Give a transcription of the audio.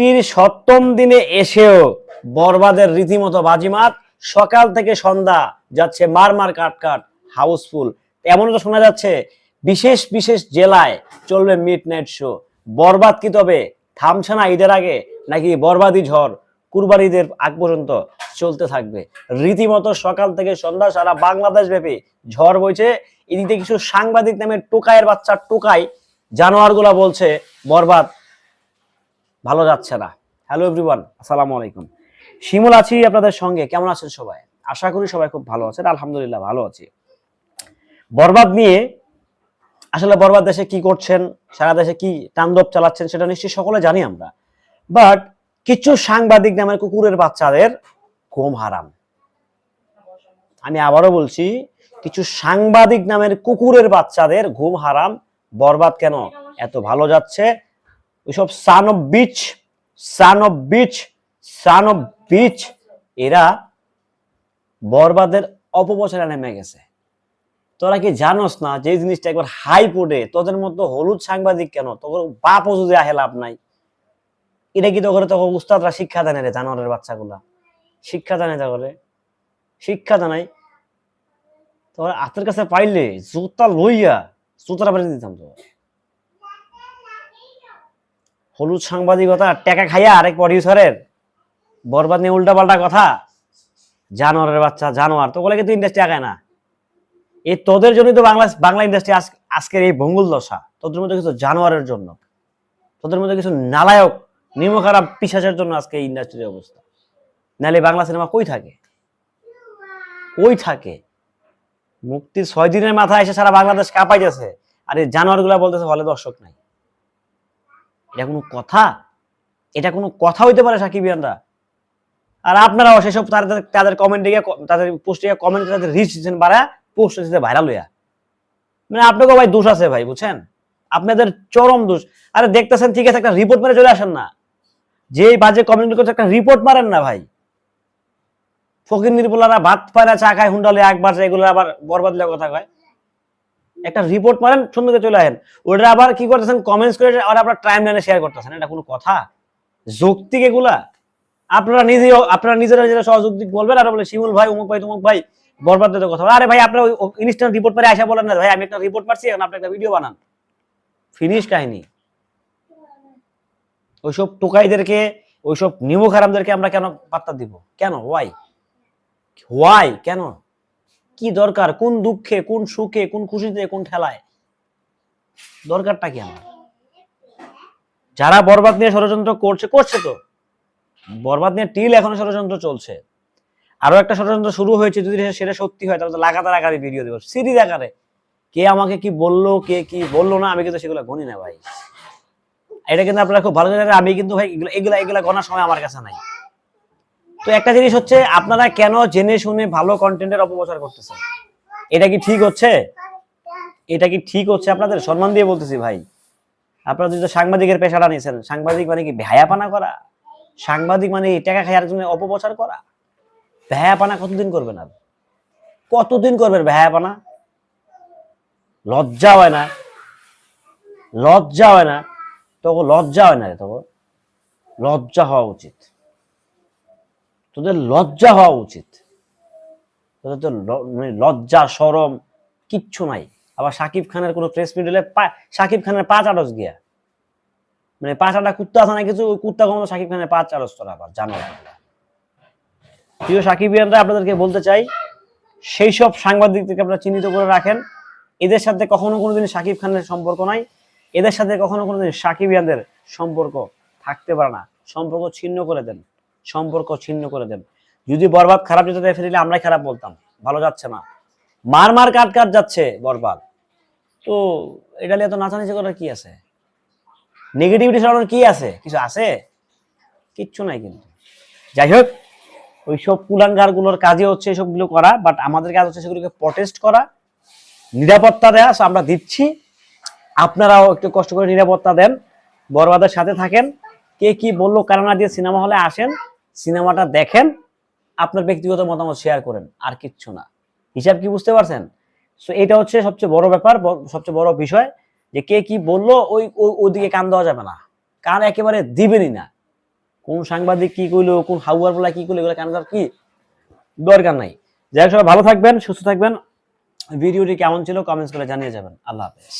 মুক্তির সপ্তম দিনে এসেও বরবাদের রীতিমতো বাজিমাত। সকাল থেকে সন্ধ্যা যাচ্ছে মার মার কাট কাট হাউসফুল এমনও তো শোনা যাচ্ছে, বিশেষ বিশেষ জেলায় চলবে মিড নাইট শো বরবাদ কি তবে? থামছে না ঈদের আগে? নাকি বরবাদি ঝড় কুরবান ঈদের আগ পর্যন্ত চলতে থাকবে? রীতিমতো সকাল থেকে সন্ধ্যা সারা বাংলাদেশ ব্যাপী ঝড় বইছে। এদিকে কিছু সাংবাদিক নামের টোকাইয়ের বাচ্চা টোকাই জানোয়ারগুলা বলছে, বরবাদ ভালো যাচ্ছে না। হ্যালো এভরিওয়ান আসসালামু আলাইকুম। শিমুল আছি আপনাদের সঙ্গে, কেমন আছেন সবাই? আশা করি সবাই খুব ভালো আছেন, আলহামদুলিল্লাহ ভালো আছি। বরবাদ নিয়ে, আসলে বরবাদ দেশে কি করছেন, সারা দেশে কি তাণ্ডব চালাচ্ছেন সেটা নিশ্চয়ই সকলে জানি আমরা। বাট কিছু সাংবাদিক নামের কুকুরের বাচ্চাদের ঘুম হারাম। আমি আবারও বলছি, কিছু সাংবাদিক নামের কুকুরের বাচ্চাদের ঘুম হারাম। বরবাদ কেন? এত ভালো যাচ্ছে ওইসব son of bitch son of bitch son of bitch এরা বরবাদের অপপ্রচারে নেমে গেছে। তোরা কি জানোস না যে জিনিসটা একবার হাই পড়ে তোদের মতো হলুদ সাংবাদিক কেন? তোর বাপও যদি আহে লাভ নাই। এটা কি তোকে তখন উস্তাদরা শিক্ষা দেয় রে জানোয়ারের বাচ্চাগুলা? শিক্ষা দেয় না তোকে শিক্ষা দেয় তোর হাতের কাছে পাইলে জুতা লইয়া জুতাটা বেড়ে দিতাম তো হলুদ সাংবাদিকতা টেকা খাইয়া আরেক প্রডিউসারের বরবাদ নিয়ে উল্টা পাল্টা কথা। জানোয়ারের বাচ্চা, জানোয়ার। তো বলে কিন্তু ইন্ডাস্ট্রি আগায় না। এই তোদের জন্যই তো বাংলা বাংলা ইন্ডাস্ট্রি আজকের এই ভঙ্গুল দশা। তোদের মধ্যে কিছু জানোয়ারের জন্য। তোদের মধ্যে কিছু নালায়ক নিমখারাপ পিসাচের জন্য আজকে এই ইন্ডাস্ট্রির অবস্থা। নাহলে বাংলা সিনেমা কই থাকে? কই থাকে? মুক্তির ছয় দিনের মাথায় এসে সারা বাংলাদেশ কাঁপাইতেছে। আর এই জানোয়ারগুলা বলতেছে, হলে দর্শক নাই। এটা কোনো কথা? এটা কোনো কথা হইতে পারে সাকিবিয়ানরা আর আপনারাও সেসব তাদের তাদের কমেন্টে গিয়ে তাদের পোস্টে গিয়ে কমেন্ট তাদের রিচ দিচ্ছেন বাড়া পোস্ট দিতে ভাইরাল হইয়া। মানে আপনাকেও ভাই দোষ আছে ভাই, বুঝছেন? আপনাদের চরম দোষ। আরে দেখতেছেন, ঠিক আছে, একটা রিপোর্ট মেরে চলে আসেন না। যে বাজে কমেন্ট করছে, একটা রিপোর্ট মারেন না ভাই। ফকির নির্বলারা ভাত পায় না চা খায় হুন্ডালে একবার এগুলো আবার বরবাদ কথা কয়। একটা রিপোর্ট মারেন, সুন্দর চলে আসেন। ওটা আবার কি করতেছেন? কমেন্টস করে আর আপনার টাইম লাইনে শেয়ার করতেছেন। এটা কোনো কথা। যৌক্তিক এগুলা। আপনারা নিজে, আপনারা নিজেরা নিজেরা সহযুক্তি বলবেন, আর বলে, শিমুল ভাই অমুক ভাই, তমুক ভাই, বরবাদ দিয়ে কথা। আরে ভাই, আপনার ইনস্ট্যান্ট রিপোর্ট পারে আসা বলেন না ভাই, আমি একটা রিপোর্ট পাচ্ছি এখন আপনি একটা ভিডিও বানান। ফিনিশ কাহিনী। ওইসব টোকাইদেরকে, ওইসব নিমু খারামদেরকে আমরা কেন পাত্তা দিব? কেন? ওয়াই ওয়াই কেন? কি দরকার? কোন দুঃখে, কোন সুখে, কোন খুশিতে, কোন ঠেলায়? দরকারটা কি আমার? যারা বরবাদ নিয়ে ষড়যন্ত্র করছে করছে তো। বরবাদ নিয়ে টিল এখনও ষড়যন্ত্র চলছে। আরও একটা ষড়যন্ত্র শুরু হয়েছে, যদি সেটা সত্যি হয়, তাহলে লাগাতার আকারে ভিডিও দেবো। সিরিজ আকারে। কে আমাকে কি বলল, কে কি বলল না, আমি কিন্তু সেগুলো গণি না ভাই। এটা কিন্তু আপনারা খুব ভালো জানেন, আমি কিন্তু ভাই এগুলো এগুলা এগুলা গণার সময় আমার কাছে নাই। তো একটা জিনিস হচ্ছে, আপনারা কেন জেনে শুনে ভালো কন্টেন্টের অপপ্রচার করতেছেন? এটা কি ঠিক হচ্ছে? এটা কি ঠিক হচ্ছে আপনাদের? সম্মান দিয়ে বলতেছি ভাই। আপনারা যদি সাংবাদিকের পেশাটা নিয়েছেন সাংবাদিক মানে কি ভ্যায়াপানা করা? সাংবাদিক মানে টাকা খাওয়ার জন্য অপপ্রচার করা? ভ্যায়াপানা কতদিন করবেন আর? কতদিন করবেন ভ্যায়াপানা? লজ্জা হয় না? লজ্জা হয় না? তখন লজ্জা হয় না তখন লজ্জা হওয়া উচিত। তোদের লজ্জা হওয়া উচিত। তোদের তো মানে লজ্জা, সরম কিচ্ছু নাই। আবার সাকিব খানের কোনো প্রেস পা- সাকিব খানের পাঁচ আড়স গিয়া। মানে পাঁচ আটা কুত্তা আছে না কিছু কুত্তা কমতো সাকিব খানের পাঁচ আড়স তোরা আবার, জানো প্রিয় সাকিবিয়ানরা, আপনাদেরকে বলতে চাই, সেই সব সাংবাদিকদেরকে আপনারা চিহ্নিত করে রাখেন। এদের সাথে কখনো কোনোদিন সাকিব খানের সম্পর্ক নাই। এদের সাথে কখনো কোনো কোনোদিন সাকিবিয়ানদের সম্পর্ক থাকতে পারে না। সম্পর্ক ছিন্ন করে দেন। সম্পর্ক ছিন্ন করে দেন যদি বরবাদ খারাপ যেতে দেয় ফিরিলে আমরাই খারাপ বলতাম। ভালো যাচ্ছে না। মার মার কাট কাট যাচ্ছে বরবাদ। তো এটা নিয়ে তো নাচানাচি করার কি আছে? নেগেটিভিটি সরানোর কি আছে? কিছু আছে? কিচ্ছু নাই কিন্তু। যাই হোক, ওইসব কুলাঙ্গারগুলোর কাজে হচ্ছে এসবগুলো করা বাট আমাদের কাজ হচ্ছে সেগুলোকে প্রটেস্ট করা, নিরাপত্তা দেওয়া so আমরা দিচ্ছি। আপনারাও একটু কষ্ট করে নিরাপত্তা দেন। বরবাদের সাথে থাকেন। কে কি বলল কারণ দিয়ে সিনেমা হলে আসেন। সিনেমাটা দেখেন, আপনার ব্যক্তিগত মতামত শেয়ার করেন, আর কিচ্ছু না। হিসাব কি বুঝতে পারছেন? সো এটা হচ্ছে সবচেয়ে বড় ব্যাপার সবচেয়ে বড় বিষয় যে কে কি বলল, ওই ওইদিকে কান দেওয়া যাবে না। কান একেবারে দিবেনই না। কোন সাংবাদিক কি করল কোন হাউয়ার বলা কি কইলো, এগুলো কেন তার কি দরকার নাই। যাই হোক, সবাই ভালো থাকবেন, সুস্থ থাকবেন। ভিডিওটি কেমন ছিল কমেন্টস করে জানিয়ে যাবেন। আল্লাহ হাফেজ।